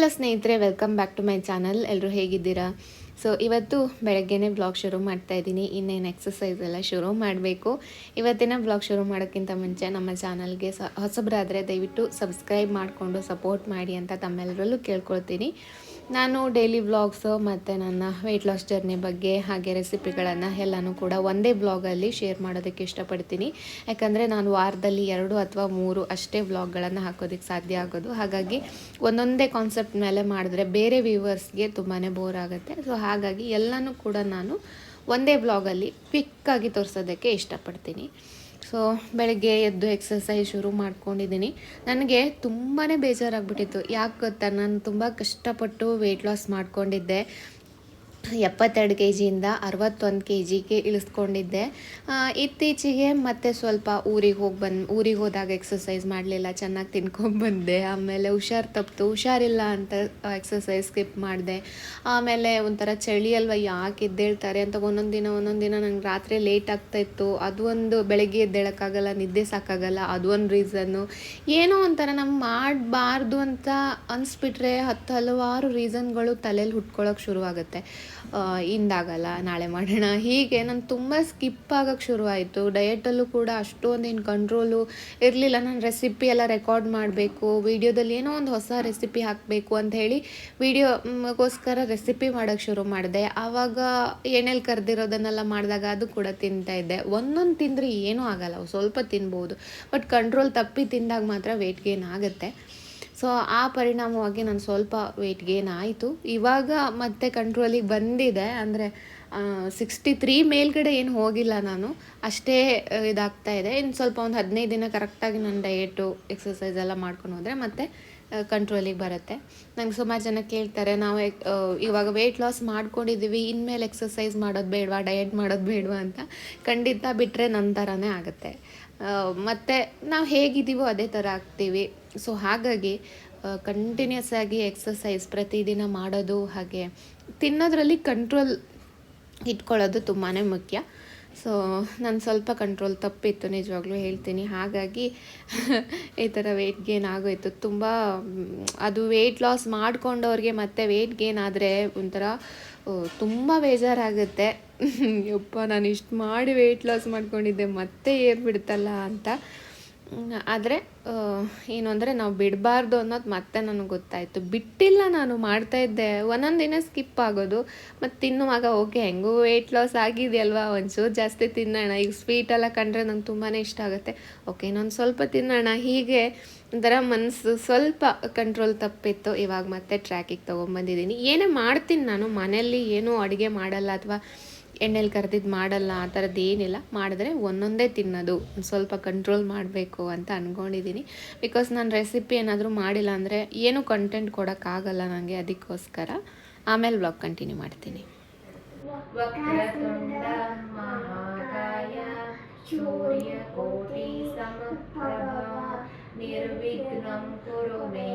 Hello ಸ್ನೇಹಿತರೆ welcome back to my channel ಎಲ್ಲರೂ ಹೇಗಿದ್ದೀರಾ? ಸೊ ಇವತ್ತು ಬೆಳಗ್ಗೆನೇ ಬ್ಲಾಗ್ ಶುರು ಮಾಡ್ತಾ ಇದ್ದೀನಿ. ಇನ್ನೇನು ಎಕ್ಸಸೈಸ್ ಎಲ್ಲ ಶುರು ಮಾಡಬೇಕು. ಇವತ್ತಿನ ಬ್ಲಾಗ್ ಶುರು ಮಾಡೋಕ್ಕಿಂತ ಮುಂಚೆ ನಮ್ಮ ಚಾನಲ್ಗೆ ಸ, ಹೊಸಬರಾದರೆ ದಯವಿಟ್ಟು ಸಬ್ಸ್ಕ್ರೈಬ್ ಮಾಡಿಕೊಂಡು ಸಪೋರ್ಟ್ ಮಾಡಿ ಅಂತ ತಮ್ಮೆಲ್ಲರಲ್ಲೂ ಕೇಳ್ಕೊಳ್ತೀನಿ. ನಾನು ಡೈಲಿ ವ್ಲಾಗ್ಸು ಮತ್ತು ನನ್ನ ವೆಯ್ಟ್ ಲಾಸ್ ಜರ್ನಿ ಬಗ್ಗೆ ಹಾಗೆ ರೆಸಿಪಿಗಳನ್ನು ಎಲ್ಲನೂ ಕೂಡ ಒಂದೇ ಬ್ಲಾಗಲ್ಲಿ ಶೇರ್ ಮಾಡೋದಕ್ಕೆ ಇಷ್ಟಪಡ್ತೀನಿ. ಯಾಕಂದರೆ ನಾನು ವಾರದಲ್ಲಿ ಎರಡು ಅಥವಾ ಮೂರು ಅಷ್ಟೇ ವ್ಲಾಗ್ಗಳನ್ನು ಹಾಕೋದಕ್ಕೆ ಸಾಧ್ಯ ಆಗೋದು. ಹಾಗಾಗಿ ಒಂದೊಂದೇ ಕಾನ್ಸೆಪ್ಟ್ ಮೇಲೆ ಮಾಡಿದ್ರೆ ಬೇರೆ ವ್ಯೂವರ್ಸ್ಗೆ ತುಂಬಾ ಬೋರ್ ಆಗುತ್ತೆ. ಸೊ ಹಾಗಾಗಿ ಎಲ್ಲನೂ ಕೂಡ ನಾನು ಒಂದೇ ಬ್ಲಾಗಲ್ಲಿ ಪಿಕ್ಕಾಗಿ ತೋರಿಸೋದಕ್ಕೆ ಇಷ್ಟಪಡ್ತೀನಿ. ಸೊ ಬೆಳಗ್ಗೆ ಎದ್ದು ಎಕ್ಸಸೈಸ್ ಶುರು ಮಾಡ್ಕೊಂಡಿದ್ದೀನಿ. ನನಗೆ ತುಂಬಾ ಬೇಜಾರಾಗ್ಬಿಟ್ಟಿತ್ತು. ಯಾಕೆ ಗೊತ್ತಾ? ನಾನು ತುಂಬ ಕಷ್ಟಪಟ್ಟು ವೆಯ್ಟ್ ಲಾಸ್ ಮಾಡ್ಕೊಂಡಿದ್ದೆ. ಎಪ್ಪತ್ತೆರಡು ಕೆ ಜಿಯಿಂದ ಅರವತ್ತೊಂದು ಕೆ ಜಿಗೆ ಇಳಿಸ್ಕೊಂಡಿದ್ದೆ ಇತ್ತೀಚೆಗೆ ಮತ್ತೆ ಸ್ವಲ್ಪ ಊರಿಗೆ ಹೋಗಿ ಬಂದು, ಊರಿಗೆ ಹೋದಾಗ ಎಕ್ಸಸೈಸ್ ಮಾಡಲಿಲ್ಲ, ಚೆನ್ನಾಗಿ ತಿನ್ಕೊಂಡ್ಬಂದೆ ಆಮೇಲೆ ಹುಷಾರು ತಪ್ಪಿತು ಹುಷಾರಿಲ್ಲ ಅಂತ ಎಕ್ಸಸೈಸ್ ಸ್ಕಿಪ್ ಮಾಡಿದೆ. ಆಮೇಲೆ ಒಂಥರ ಚಳಿ ಅಲ್ವಾ, ಯಾಕೆ ಎದ್ದೇಳ್ತಾರೆ ಅಂತ ಒಂದೊಂದು ದಿನ ಒಂದೊಂದು ದಿನ ನಂಗೆ ರಾತ್ರಿ ಲೇಟ್ ಆಗ್ತಾ ಇತ್ತು. ಅದು ಒಂದು ಬೆಳಗ್ಗೆ ಎದ್ದೇಳೋಕ್ಕಾಗಲ್ಲ, ನಿದ್ದೆ ಸಾಕಾಗಲ್ಲ, ಅದು ಒಂದು ರೀಸನ್ನು ಏನೋ ಒಂಥರ ನಮ್ಗೆ ಮಾಡಬಾರ್ದು ಅಂತ ಅನಿಸ್ಬಿಟ್ರೆ ಹತ್ತು ಹಲವಾರು ರೀಸನ್ಗಳು ತಲೆಯಲ್ಲಿ ಹುಟ್ಕೊಳ್ಳೋಕೆ ಶುರುವಾಗುತ್ತೆ. ಇಂದಾಗಲ್ಲ, ನಾಳೆ ಮಾಡೋಣ. ಹೀಗೆ ನಾನು ತುಂಬ ಸ್ಕಿಪ್ ಆಗೋಕ್ಕೆ ಶುರುವಾಯಿತು. ಡಯಟಲ್ಲೂ ಕೂಡ ಅಷ್ಟೊಂದೇನು ಕಂಟ್ರೋಲು ಇರಲಿಲ್ಲ. ನಾನು ರೆಸಿಪಿ ಎಲ್ಲ ರೆಕಾರ್ಡ್ ಮಾಡಬೇಕು ವೀಡಿಯೋದಲ್ಲಿ ಏನೋ ಒಂದು ಹೊಸ ರೆಸಿಪಿ ಹಾಕಬೇಕು ಅಂತ ಹೇಳಿ ವಿಡಿಯೋಗೋಸ್ಕರ ರೆಸಿಪಿ ಮಾಡೋಕ್ಕೆ ಶುರು ಮಾಡಿದೆ. ಆವಾಗ ಎಣ್ಣೆಲಿ ಕರೆದಿರೋದನ್ನೆಲ್ಲ ಮಾಡಿದಾಗ ಅದು ಕೂಡ ತಿಂತಾ ಇದ್ದೆ. ಒಂದೊಂದು ತಿಂದರೆ ಏನೂ ಆಗಲ್ಲ. ಸ್ವಲ್ಪ ತಿನ್ಬೋದು. ಬಟ್ ಕಂಟ್ರೋಲ್ ತಪ್ಪಿ ತಿಂದಾಗ ಮಾತ್ರ ವೆಯ್ಟ್ ಗೇನ್ ಆಗುತ್ತೆ. ಸೊ ಆ ಪರಿಣಾಮವಾಗಿ ನಾನು ಸ್ವಲ್ಪ ವೆಯ್ಟ್ ಗೇನ್ ಆಯಿತು. ಇವಾಗ ಮತ್ತೆ ಕಂಟ್ರೋಲಿಗೆ ಬಂದಿದೆ. ಅಂದರೆ ಸಿಕ್ಸ್ಟಿ ತ್ರೀ ಮೇಲ್ಗಡೆ ಏನು ಹೋಗಿಲ್ಲ ನಾನು. ಅಷ್ಟೇ ಇದಾಗ್ತಾ ಇದೆ. ಇನ್ನು ಸ್ವಲ್ಪ ಒಂದು ಹದಿನೈದು ದಿನ ಕರೆಕ್ಟಾಗಿ ನಾನು ಡಯೆಟು ಎಕ್ಸಸೈಸ್ ಎಲ್ಲ ಮಾಡ್ಕೊಂಡು ಹೋದರೆ ಮತ್ತೆ ಕಂಟ್ರೋಲಿಗೆ ಬರುತ್ತೆ. ನಂಗೆ ಸುಮಾರು ಜನ ಕೇಳ್ತಾರೆ, ನಾವು ಇವಾಗ ವೆಯ್ಟ್ ಲಾಸ್ ಮಾಡ್ಕೊಂಡಿದ್ದೀವಿ ಇನ್ಮೇಲೆ ಎಕ್ಸಸೈಸ್ ಮಾಡೋದು ಬೇಡವಾ? ಡಯೆಟ್ ಮಾಡೋದು ಬೇಡವಾ ಅಂತ. ಖಂಡಿತ ಬಿಟ್ಟರೆ ನನ್ನ ಥರನೇ ಆಗುತ್ತೆ. ಮತ್ತೆ ನಾವು ಹೇಗಿದ್ದೀವೋ ಅದೇ ಥರ ಆಗ್ತೀವಿ. ಸೊ ಹಾಗಾಗಿ ಕಂಟಿನ್ಯೂಸ್ ಆಗಿ ಎಕ್ಸಸೈಸ್ ಪ್ರತಿದಿನ ಮಾಡೋದು ಹಾಗೆ, ತಿನ್ನೋದ್ರಲ್ಲಿ ಕಂಟ್ರೋಲ್ ಇಟ್ಕೊಳ್ಳೋದು ತುಂಬಾ ಮುಖ್ಯ. ಸೊ ನಾನು ಸ್ವಲ್ಪ ಕಂಟ್ರೋಲ್ ತಪ್ಪಿತ್ತು, ನಿಜವಾಗ್ಲೂ ಹೇಳ್ತೀನಿ. ಹಾಗಾಗಿ, ಈ ಥರ ವೆಯ್ಟ್ ಗೇನ್ ಆಗೋಯ್ತು. ತುಂಬ, ಅದು ವೆಯ್ಟ್ ಲಾಸ್ ಮಾಡಿಕೊಂಡವ್ರಿಗೆ ಮತ್ತೆ ವೆಯ್ಟ್ ಗೇನ್ ಆದರೆ ಒಂಥರ ತುಂಬ ಬೇಜಾರಾಗುತ್ತೆ. ಯಪ್ಪ ನಾನು ಇಷ್ಟು ಮಾಡಿ ವೆಯ್ಟ್ ಲಾಸ್ ಮಾಡ್ಕೊಂಡಿದ್ದೆ ಮತ್ತೆ ಏರ್ಬಿಡ್ತಲ್ಲ ಅಂತ. ಆದರೆ ಏನು ಅಂದರೆ ನಾವು ಬಿಡಬಾರ್ದು ಅನ್ನೋದು ಮತ್ತೆ ನನಗೆ ಗೊತ್ತಾಯಿತು. ಬಿಟ್ಟಿಲ್ಲ ನಾನು ಮಾಡ್ತಾ ಇದ್ದೆ. ಒಂದೊಂದು ದಿನ ಸ್ಕಿಪ್ ಆಗೋದು. ಮತ್ತು ತಿನ್ನುವಾಗ, ಓಕೆ, ಹೆಂಗೂ ವೆಯ್ಟ್ ಲಾಸ್ ಆಗಿದೆಯಲ್ವಾ? ಒಂಚೂರು ಜಾಸ್ತಿ ತಿನ್ನೋಣ. ಈಗ ಸ್ವೀಟ್ ಎಲ್ಲ ಕಂಡ್ರೆ ನಂಗೆ ತುಂಬಾ ಇಷ್ಟ ಆಗುತ್ತೆ. ಓಕೆ, ಇನ್ನೊಂದು ಸ್ವಲ್ಪ ತಿನ್ನೋಣ. ಹೀಗೆ ಒಂಥರ ಮನಸ್ಸು ಸ್ವಲ್ಪ ಕಂಟ್ರೋಲ್ ತಪ್ಪಿತ್ತು. ಇವಾಗ ಮತ್ತೆ ಟ್ರ್ಯಾಕಿಗೆ ತೊಗೊಂಬಂದಿದ್ದೀನಿ. ಏನೇ ಮಾಡ್ತೀನಿ ನಾನು. ಮನೆಯಲ್ಲಿ ಏನೂ ಅಡುಗೆ ಮಾಡಲ್ಲ ಅಥವಾ ಎಣ್ಣೆಲಿ ಕರೆದಿದ್ದು ಮಾಡಲ್ಲ, ಆ ಥರದ್ದು ಏನಿಲ್ಲ. ಮಾಡಿದ್ರೆ ಒಂದೊಂದೇ ತಿನ್ನೋದು. ಸ್ವಲ್ಪ ಕಂಟ್ರೋಲ್ ಮಾಡಬೇಕು ಅಂತ ಅಂದ್ಕೊಂಡಿದ್ದೀನಿ ಬಿಕಾಸ್ ನಾನು ರೆಸಿಪಿ ಏನಾದರೂ ಮಾಡಿಲ್ಲ ಅಂದರೆ ಏನೂ ಕಂಟೆಂಟ್ ಕೊಡೋಕ್ಕಾಗಲ್ಲ ನನಗೆ ಅದಕ್ಕೋಸ್ಕರ. ಆಮೇಲೆ ಬ್ಲಾಗ್ ಕಂಟಿನ್ಯೂ ಮಾಡ್ತೀನಿ. ಕುರು ಮೇ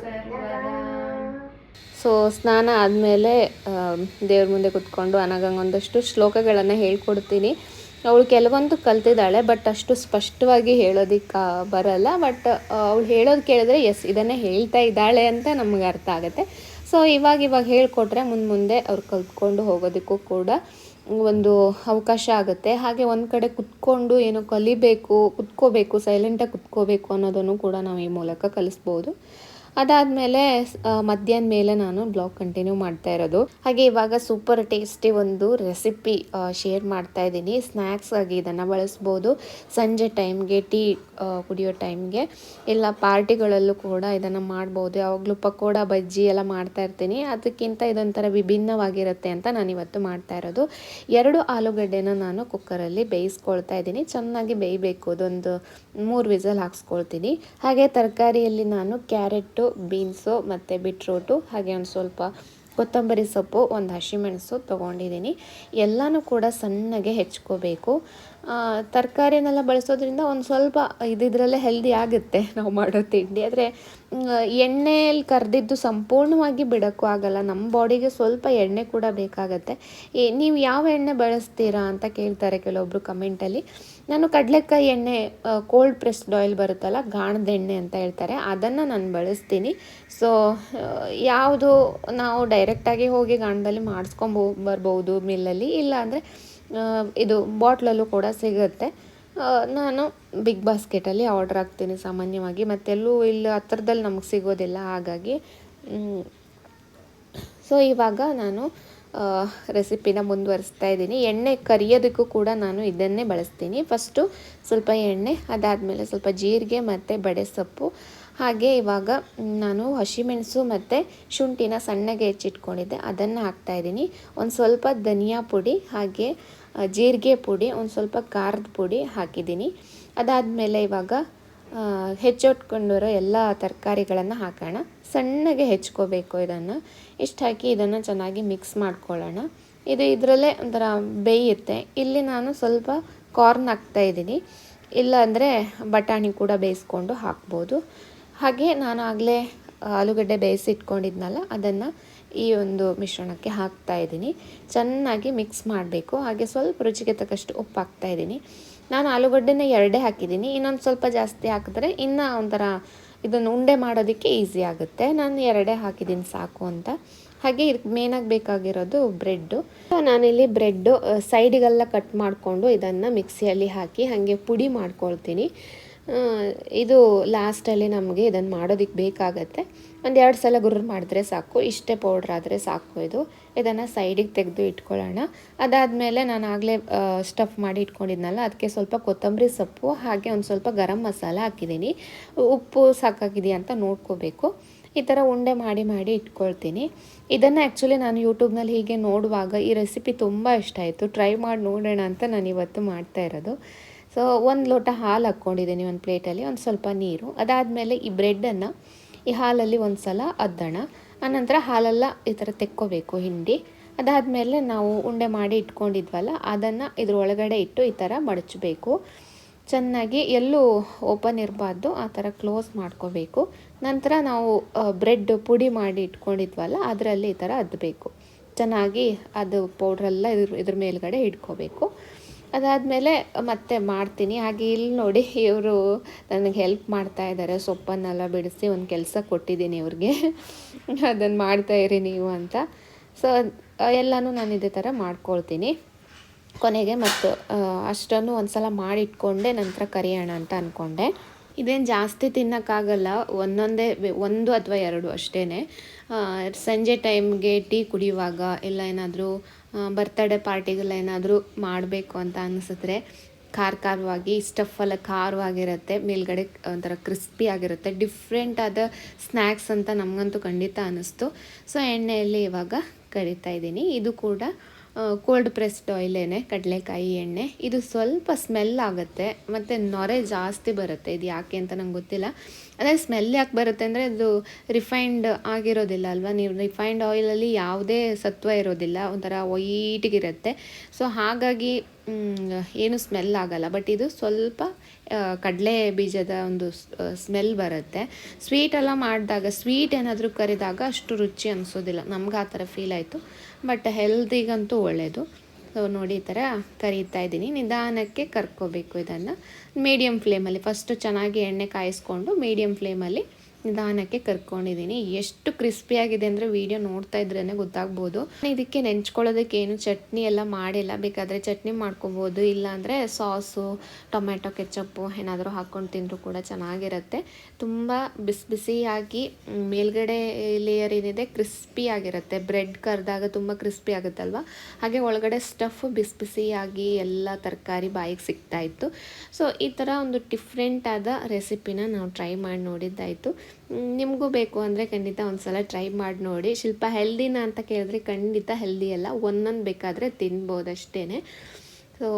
ಸರ್ವದಾ. ಸೊ ಸ್ನಾನ ಆದಮೇಲೆ ದೇವ್ರ ಮುಂದೆ ಕುತ್ಕೊಂಡು ಅನಗಂಗೆ ಒಂದಷ್ಟು ಶ್ಲೋಕಗಳನ್ನು ಹೇಳ್ಕೊಡ್ತೀನಿ. ಅವಳು ಕೆಲವೊಂದು ಕಲ್ತಿದ್ದಾಳೆ, ಬಟ್ ಅಷ್ಟು ಸ್ಪಷ್ಟವಾಗಿ ಹೇಳೋದಕ್ಕೆ ಬರಲ್ಲ. ಬಟ್ ಅವಳು ಹೇಳೋದು ಕೇಳಿದ್ರೆ, ಎಸ್, ಇದನ್ನೇ ಹೇಳ್ತಾ ಇದ್ದಾಳೆ ಅಂತ ನಮಗೆ ಅರ್ಥ ಆಗುತ್ತೆ. ಸೊ, ಇವಾಗ ಇವಾಗ ಹೇಳ್ಕೊಟ್ರೆ ಮುಂದೆ ಮುಂದೆ ಅವ್ರು ಕಲ್ತ್ಕೊಂಡು ಹೋಗೋದಕ್ಕೂ ಕೂಡ ಒಂದು ಅವಕಾಶ ಆಗುತ್ತೆ. ಹಾಗೆ ಒಂದು ಕಡೆ ಕುತ್ಕೊಂಡು ಏನೋ ಕಲಿಬೇಕು, ಕುತ್ಕೋಬೇಕು ಸೈಲೆಂಟಾಗಿ ಕುತ್ಕೋಬೇಕು ಅನ್ನೋದನ್ನು ಕೂಡ ನಾವು ಈ ಮೂಲಕ ಕಲಿಸ್ಬೋದು. ಅದಾದಮೇಲೆ ಮಧ್ಯಾಹ್ನ ಮೇಲೆ ನಾನು ಬ್ಲಾಗ್ ಕಂಟಿನ್ಯೂ ಮಾಡ್ತಾ ಇರೋದು. ಹಾಗೆ ಇವಾಗ ಸೂಪರ್ ಟೇಸ್ಟಿ ಒಂದು ರೆಸಿಪಿ ಶೇರ್ ಮಾಡ್ತಾ ಇದ್ದೀನಿ. ಸ್ನ್ಯಾಕ್ಸ್ ಆಗಿ ಇದನ್ನು ಬಳಸ್ಬೋದು. ಸಂಜೆ ಟೈಮ್ಗೆ ಟೀ ಕುಡಿಯೋ ಟೈಮ್ಗೆ ಇಲ್ಲ ಪಾರ್ಟಿಗಳಲ್ಲೂ ಕೂಡ ಇದನ್ನು ಮಾಡ್ಬೋದು. ಯಾವಾಗಲೂ ಪಕೋಡ, ಬಜ್ಜಿ ಎಲ್ಲ ಮಾಡ್ತಾ ಇರ್ತೀನಿ. ಅದಕ್ಕಿಂತ ಇದೊಂಥರ ವಿಭಿನ್ನವಾಗಿರುತ್ತೆ ಅಂತ ನಾನು ಇವತ್ತು ಮಾಡ್ತಾ ಇರೋದು. ಎರಡು ಆಲೂಗಡ್ಡೆನ ನಾನು ಕುಕ್ಕರಲ್ಲಿ ಬೇಯಿಸ್ಕೊಳ್ತಾ ಇದ್ದೀನಿ. ಚೆನ್ನಾಗಿ ಬೇಯಬೇಕು. ಅದೊಂದು ಮೂರು ವಿಸಲ್ ಹಾಕ್ಸ್ಕೊಳ್ತೀನಿ. ಹಾಗೆ ತರಕಾರಿಯಲ್ಲಿ ನಾನು ಕ್ಯಾರೆಟು ಬೀನ್ಸು ಮತ್ತು ಬಿಟ್ರೋಟು, ಹಾಗೆ ಒಂದು ಸ್ವಲ್ಪ ಕೊತ್ತಂಬರಿ ಸೊಪ್ಪು, ಒಂದು ಹಸಿಮೆಣಸು ತೊಗೊಂಡಿದ್ದೀನಿ. ಎಲ್ಲನೂ ಕೂಡ ಸಣ್ಣಗೆ ಹೆಚ್ಕೋಬೇಕು. ತರಕಾರಿನೆಲ್ಲ ಬಳಸೋದ್ರಿಂದ ಒಂದು ಸ್ವಲ್ಪ ಇದಿದ್ರಲ್ಲೇ ಹೆಲ್ದಿ ಆಗುತ್ತೆ ನಾವು ಮಾಡೋ ತಿಂಡಿ. ಆದರೆ ಎಣ್ಣೆಯಲ್ಲಿ ಕರೆದಿದ್ದು ಸಂಪೂರ್ಣವಾಗಿ ಬಿಡೋಕ್ಕೂ ಆಗಲ್ಲ. ನಮ್ಮ ಬಾಡಿಗೆ ಸ್ವಲ್ಪ ಎಣ್ಣೆ ಕೂಡ ಬೇಕಾಗತ್ತೆ. ನೀವು ಯಾವ ಎಣ್ಣೆ ಬಳಸ್ತೀರಾ ಅಂತ ಕೇಳ್ತಾರೆ ಕೆಲವೊಬ್ಬರು ಕಮೆಂಟಲ್ಲಿ ನಾನು ಕಡಲೆಕಾಯಿ ಎಣ್ಣೆ ಕೋಲ್ಡ್ ಪ್ರೆಸ್ಡ್ ಆಯಿಲ್ ಬರುತ್ತಲ್ಲ, ಗಾಣದ ಎಣ್ಣೆ ಅಂತ ಹೇಳ್ತಾರೆ, ಅದನ್ನು ನಾನು ಬಳಸ್ತೀನಿ. ಸೊ ಯಾವುದು ನಾವು ಡೈರೆಕ್ಟಾಗಿ ಹೋಗಿ ಗಾಣದಲ್ಲಿ ಮಾಡಿಸ್ಕೊಂಬೋ, ಬರ್ಬೋದು ಮಿಲ್ಲಲ್ಲಿ ಇಲ್ಲ ಅಂದರೆ ಇದು ಬಾಟ್ಲಲ್ಲೂ ಕೂಡ ಸಿಗುತ್ತೆ. ನಾನು ಬಿಗ್ ಬಾಸ್ಕೆಟಲ್ಲಿ ಆರ್ಡರ್ ಹಾಕ್ತೀನಿ ಸಾಮಾನ್ಯವಾಗಿ ಮತ್ತೆಲ್ಲೂ ಇಲ್ಲಿ ಹತ್ರದಲ್ಲಿ ನಮಗೆ ಸಿಗೋದಿಲ್ಲ, ಹಾಗಾಗಿ ಸೊ ಇವಾಗ ನಾನು ರೆಸಿಪಿನ ಮುಂದುವರಿಸ್ತಾ ಇದ್ದೀನಿ. ಎಣ್ಣೆ ಕರಿಯೋದಕ್ಕೂ ಕೂಡ ನಾನು ಇದನ್ನೇ ಬಳಸ್ತೀನಿ. ಫಸ್ಟು ಸ್ವಲ್ಪ ಎಣ್ಣೆ, ಅದಾದಮೇಲೆ ಸ್ವಲ್ಪ ಜೀರಿಗೆ ಮತ್ತು ಬಡೆ ಸೊಪ್ಪು ಹಾಗೆ ಇವಾಗ ನಾನು ಹಸಿಮೆಣಸು ಮತ್ತು ಶುಂಠಿನ ಸಣ್ಣಗೆ ಹೆಚ್ಚಿಟ್ಕೊಂಡಿದ್ದೆ. ಅದನ್ನು ಹಾಕ್ತಾಯಿದ್ದೀನಿ ಒಂದು ಸ್ವಲ್ಪ ಧನಿಯಾ ಪುಡಿ, ಹಾಗೆ ಜೀರಿಗೆ ಪುಡಿ, ಒಂದು ಸ್ವಲ್ಪ ಖಾರದ ಪುಡಿ ಹಾಕಿದ್ದೀನಿ. ಅದಾದಮೇಲೆ ಇವಾಗ ಹೆಚ್ಚಿಟ್ಕೊಂಡಿರೋ ಎಲ್ಲ ತರಕಾರಿಗಳನ್ನು ಹಾಕೋಣ. ಸಣ್ಣಗೆ ಹೆಚ್ಕೋಬೇಕು ಇದನ್ನು. ಇಷ್ಟು ಹಾಕಿ ಇದನ್ನು ಚೆನ್ನಾಗಿ ಮಿಕ್ಸ್ ಮಾಡ್ಕೊಳ್ಳೋಣ. ಇದು ಇದರಲ್ಲೇ ಒಂಥರ ಬೇಯುತ್ತೆ. ಇಲ್ಲಿ ನಾನು ಸ್ವಲ್ಪ ಕಾರ್ನ್ ಹಾಕ್ತಾ ಇದ್ದೀನಿ. ಇಲ್ಲಾಂದರೆ ಬಟಾಣಿ ಕೂಡ ಬೇಯಿಸ್ಕೊಂಡು ಹಾಕ್ಬೋದು. ಹಾಗೆ ನಾನು ಆಗಲೇ ಆಲೂಗಡ್ಡೆ ಬೇಯಿಸಿಟ್ಕೊಂಡಿದ್ನಲ್ಲ, ಅದನ್ನು ಈ ಒಂದು ಮಿಶ್ರಣಕ್ಕೆ ಹಾಕ್ತಾ ಇದ್ದೀನಿ. ಚೆನ್ನಾಗಿ ಮಿಕ್ಸ್ ಮಾಡಬೇಕು. ಹಾಗೆ ಸ್ವಲ್ಪ ರುಚಿಗೆ ತಕ್ಕಷ್ಟು ಉಪ್ಪು ಹಾಕ್ತಾ ಇದ್ದೀನಿ. ನಾನು ಆಲೂಗಡ್ಡೆನ ಎರಡೇ ಹಾಕಿದ್ದೀನಿ. ಇನ್ನೊಂದು ಸ್ವಲ್ಪ ಜಾಸ್ತಿ ಹಾಕಿದ್ರೆ ಇನ್ನೂ ಒಂಥರ ಇದನ್ನು ಉಂಡೆ ಮಾಡೋದಕ್ಕೆ ಈಸಿ ಆಗುತ್ತೆ. ನಾನು ಎರಡೇ ಹಾಕಿದ್ದೀನಿ ಸಾಕು ಅಂತ. ಹಾಗೆ ಇದಕ್ಕೆ ಮೇನಾಗಿ ಬೇಕಾಗಿರೋದು ಬ್ರೆಡ್ಡು. ನಾನಿಲ್ಲಿ ಬ್ರೆಡ್ಡು ಸೈಡಿಗೆಲ್ಲ ಕಟ್ ಮಾಡಿಕೊಂಡು ಇದನ್ನು ಮಿಕ್ಸಿಯಲ್ಲಿ ಹಾಕಿ ಹಾಗೆ ಪುಡಿ ಮಾಡ್ಕೊಳ್ತೀನಿ. ಇದು ಲಾಸ್ಟಲ್ಲಿ ನಮಗೆ ಇದನ್ನು ಮಾಡೋದಕ್ಕೆ ಬೇಕಾಗತ್ತೆ. ಒಂದು ಎರಡು ಸಲ ಗುರ್ರು ಮಾಡಿದ್ರೆ ಸಾಕು, ಇಷ್ಟೇ ಪೌಡ್ರ್ ಆದರೆ ಸಾಕು ಇದು. ಇದನ್ನು ಸೈಡಿಗೆ ತೆಗೆದು ಇಟ್ಕೊಳ್ಳೋಣ. ಅದಾದಮೇಲೆ ನಾನು ಆಗಲೇ ಸ್ಟಫ್ ಮಾಡಿ ಇಟ್ಕೊಂಡಿದ್ನಲ್ಲ ಅದಕ್ಕೆ ಸ್ವಲ್ಪ ಕೊತ್ತಂಬರಿ ಸೊಪ್ಪು, ಹಾಗೆ ಒಂದು ಸ್ವಲ್ಪ ಗರಂ ಮಸಾಲ ಹಾಕಿದ್ದೀನಿ. ಉಪ್ಪು ಸಾಕಾಗಿದೆಯಾ ಅಂತ ನೋಡ್ಕೋಬೇಕು. ಈ ಥರ ಉಂಡೆ ಮಾಡಿ ಮಾಡಿ ಇಟ್ಕೊಳ್ತೀನಿ. ಇದನ್ನು ಆ್ಯಕ್ಚುಲಿ ನಾನು ಯೂಟ್ಯೂಬ್ನಲ್ಲಿ ಹೀಗೆ ನೋಡುವಾಗ ಈ ರೆಸಿಪಿ ತುಂಬ ಇಷ್ಟ ಆಯಿತು. ಟ್ರೈ ಮಾಡಿ ನೋಡೋಣ ಅಂತ ನಾನು ಇವತ್ತು ಮಾಡ್ತಾ ಇರೋದು. ಸೊ ಒಂದು ಲೋಟ ಹಾಲು ಹಾಕ್ಕೊಂಡಿದ್ದೀನಿ ಒಂದು ಪ್ಲೇಟಲ್ಲಿ ಒಂದು ಸ್ವಲ್ಪ ನೀರು. ಅದಾದಮೇಲೆ ಈ ಬ್ರೆಡ್ಡನ್ನು ಈ ಹಾಲಲ್ಲಿ ಒಂದು ಸಲ ಅದ್ದೋಣ. ಆನಂತರ ಹಾಲೆಲ್ಲ ಈ ಥರ ತೆಕ್ಕೋಬೇಕು ಹಿಂಡಿ. ಅದಾದಮೇಲೆ ನಾವು ಉಂಡೆ ಮಾಡಿ ಇಟ್ಕೊಂಡಿದ್ವಲ್ಲ, ಅದನ್ನು ಇದ್ರ ಒಳಗಡೆ ಇಟ್ಟು ಈ ಥರ ಮಡಚಬೇಕು. ಚೆನ್ನಾಗಿ ಎಲ್ಲೂ ಓಪನ್ ಇರಬಾರ್ದು, ಆ ಥರ ಕ್ಲೋಸ್ ಮಾಡ್ಕೋಬೇಕು. ನಂತರ ನಾವು ಬ್ರೆಡ್ ಪುಡಿ ಮಾಡಿ ಇಟ್ಕೊಂಡಿದ್ವಲ್ಲ, ಅದರಲ್ಲಿ ಈ ಥರ ಅದ್ದಬೇಕು ಚೆನ್ನಾಗಿ ಅದು ಪೌಡ್ರೆಲ್ಲ ಇದ್ರ ಇದ್ರ ಮೇಲ್ಗಡೆ ಇಟ್ಕೋಬೇಕು. ಅದಾದಮೇಲೆ ಮತ್ತೆ ಮಾಡ್ತೀನಿ. ಹಾಗೆ ಇಲ್ಲಿ ನೋಡಿ ಇವರು ನನಗೆ ಹೆಲ್ಪ್ ಮಾಡ್ತಾ ಇದ್ದಾರೆ ಸೊಪ್ಪನ್ನೆಲ್ಲ ಬಿಡಿಸಿ ಒಂದು ಕೆಲಸ ಕೊಟ್ಟಿದ್ದೀನಿ ಇವ್ರಿಗೆ. ಅದನ್ನು ಮಾಡ್ತಾ ಇರಿ ನೀವು ಅಂತ. ಸೊ ಎಲ್ಲನೂ ನಾನು ಇದೇ ಥರ ಮಾಡ್ಕೊಳ್ತೀನಿ. ಕೊನೆಗೆ ಮತ್ತು ಅಷ್ಟನ್ನು ಒಂದು ಸಲ ಮಾಡಿಟ್ಕೊಂಡೆ, ನಂತರ ಕರಿಯೋಣ ಅಂತ ಅಂದ್ಕೊಂಡೆ ಇದೇನು ಜಾಸ್ತಿ ತಿನ್ನೋಕ್ಕಾಗಲ್ಲ, ಒಂದೊಂದೇ ಒಂದು ಅಥವಾ ಎರಡು ಅಷ್ಟೇ ಸಂಜೆ ಟೈಮ್ಗೆ ಟೀ ಕುಡಿಯುವಾಗ ಇಲ್ಲ ಏನಾದರೂ ಬರ್ತಡೇ ಪಾರ್ಟಿಗೆಲ್ಲ ಏನಾದರೂ ಮಾಡಬೇಕು ಅಂತ ಅನಿಸಿದ್ರೆ ಖಾರ ಖಾರವಾಗಿ ಸ್ಟಫ್ ಎಲ್ಲ ಖಾರವಾಗಿರುತ್ತೆ, ಮೇಲ್ಗಡೆ ಒಂಥರ ಕ್ರಿಸ್ಪಿ ಆಗಿರುತ್ತೆ. ಡಿಫ್ರೆಂಟ್ ಆದ ಸ್ನ್ಯಾಕ್ಸ್ ಅಂತ ನಮಗಂತೂ ಖಂಡಿತ ಅನ್ನಿಸ್ತು ಸೊ, ಎಣ್ಣೆಯಲ್ಲಿ ಇವಾಗ ಕರಿತಾ ಇದ್ದೀನಿ. ಇದು ಕೂಡ ಕೋಲ್ಡ್ ಪ್ರೆಸ್ಡ್ ಆಯಿಲೇನೆ ಕಡಲೆಕಾಯಿ ಎಣ್ಣೆ, ಇದು ಸ್ವಲ್ಪ ಸ್ಮೆಲ್ ಆಗುತ್ತೆ, ಮತ್ತು ನೊರೆ ಜಾಸ್ತಿ ಬರುತ್ತೆ. ಇದು ಯಾಕೆ ಅಂತ ನಂಗೆ ಗೊತ್ತಿಲ್ಲ. ಅದೇ ಸ್ಮೆಲ್ ಯಾಕೆ ಬರುತ್ತೆ ಅಂದರೆ ಇದು ರಿಫೈನ್ಡ್ ಆಗಿರೋದಿಲ್ಲ ಅಲ್ವಾ? ನೀವು ರಿಫೈನ್ಡ್ ಆಯಿಲಲ್ಲಿ ಯಾವುದೇ ಸತ್ವ ಇರೋದಿಲ್ಲ, ಒಂಥರ ವೈಟಿಗಿರುತ್ತೆ ಸೊ ಹಾಗಾಗಿ ಏನು ಸ್ಮೆಲ್ ಆಗಲ್ಲ. ಬಟ್ ಇದು ಸ್ವಲ್ಪ ಕಡಲೆ ಬೀಜದ ಒಂದು ಸ್ಮೆಲ್ ಬರುತ್ತೆ. ಸ್ವೀಟ್ ಎಲ್ಲ ಮಾಡಿದಾಗ ಸ್ವೀಟ್ ಏನಾದರೂ ಕರಿದಾಗ ಅಷ್ಟು ರುಚಿ ಅನಿಸೋದಿಲ್ಲ. ನಮ್ಗೆ ಆ ಥರ ಫೀಲ್ ಆಯಿತು. ಬಟ್ ಹೆಲ್ದಿಗಂತೂ ಒಳ್ಳೆಯದು ಸೊ ನೋಡಿ ಈ ಥರ ಕರಿತಾ ಇದ್ದೀನಿ. ನಿಧಾನಕ್ಕೆ ಕರ್ಕೋಬೇಕು ಇದನ್ನು. ಮೀಡಿಯಮ್ ಫ್ಲೇಮಲ್ಲಿ ಫಸ್ಟು ಚೆನ್ನಾಗಿ ಎಣ್ಣೆ ಕಾಯಿಸ್ಕೊಂಡು ಮೀಡಿಯಮ್ ಫ್ಲೇಮಲ್ಲಿ ನಿಧಾನಕ್ಕೆ ಕರ್ಕೊಂಡಿದ್ದೀನಿ. ಎಷ್ಟು ಕ್ರಿಸ್ಪಿಯಾಗಿದೆ ಅಂದರೆ ವೀಡಿಯೋ ನೋಡ್ತಾ ಇದ್ರೇ ಗೊತ್ತಾಗ್ಬೋದು. ಇದಕ್ಕೆ ನೆಂಚ್ಕೊಳ್ಳೋದಕ್ಕೆ ಏನು ಚಟ್ನಿ ಎಲ್ಲ ಮಾಡಿಲ್ಲ. ಬೇಕಾದರೆ ಚಟ್ನಿ ಮಾಡ್ಕೋಬೋದು. ಇಲ್ಲಾಂದರೆ ಸಾಸು ಟೊಮೆಟೊ ಕೆಚಪ್ಪು ಏನಾದರೂ ಹಾಕ್ಕೊಂಡು ತಿಂದರೂ ಕೂಡ ಚೆನ್ನಾಗಿರುತ್ತೆ. ತುಂಬ ಬಿಸಿ ಬಿಸಿಯಾಗಿ ಮೇಲ್ಗಡೆ ಲೇಯರ್ ಏನಿದೆ ಕ್ರಿಸ್ಪಿ ಆಗಿರುತ್ತೆ. ಬ್ರೆಡ್ ಕರೆದಾಗ ತುಂಬ ಕ್ರಿಸ್ಪಿ ಆಗುತ್ತಲ್ವ? ಹಾಗೆ ಒಳಗಡೆ ಸ್ಟಫ್ ಬಿಸಿ ಬಿಸಿಯಾಗಿ ಎಲ್ಲ ತರಕಾರಿ ಬಾಯಿಗೆ ಸಿಗ್ತಾ ಇತ್ತು. ಸೊ ಈ ಥರ ಒಂದು ಡಿಫ್ರೆಂಟಾದ ರೆಸಿಪಿನ ನಾವು ಟ್ರೈ ಮಾಡಿ ನೋಡಿದ್ದಾಯಿತು. ನಿಮಗೂ ಬೇಕು ಅಂದರೆ ಖಂಡಿತ ಒಂದ್ಸಲ ಟ್ರೈ ಮಾಡಿ ನೋಡಿ. ಶಿಲ್ಪ ಹೆಲ್ದಿನ ಅಂತ ಕೇಳಿದ್ರೆ ಖಂಡಿತ ಹೆಲ್ದಿ ಅಲ್ಲ, ಒಂದೊಂದು ಬೇಕಾದರೆ ತಿನ್ಬೋದು ಅಷ್ಟೇ ಸೊ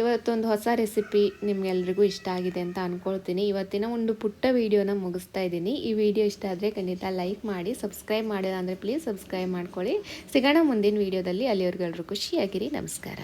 ಇವತ್ತೊಂದು ಹೊಸ ರೆಸಿಪಿ ನಿಮಗೆಲ್ರಿಗೂ ಇಷ್ಟ ಆಗಿದೆ ಅಂತ ಅಂದ್ಕೊಳ್ತೀನಿ ಇವತ್ತಿನ ಒಂದು ಪುಟ್ಟ ವೀಡಿಯೋನ ಮುಗಿಸ್ತಾ ಇದ್ದೀನಿ. ಈ ವಿಡಿಯೋ ಇಷ್ಟ ಆದರೆ ಖಂಡಿತ ಲೈಕ್ ಮಾಡಿ ಸಬ್ಸ್ಕ್ರೈಬ್ ಮಾಡಿಲ್ಲ ಅಂದರೆ ಪ್ಲೀಸ್ ಸಬ್ಸ್ಕ್ರೈಬ್ ಮಾಡ್ಕೊಳ್ಳಿ. ಸಿಗೋಣ ಮುಂದಿನ ವೀಡಿಯೋದಲ್ಲಿ. ಅಲ್ಲಿವರೆಗೆಲ್ರೂ ಖುಷಿಯಾಗಿರಿ. ನಮಸ್ಕಾರ.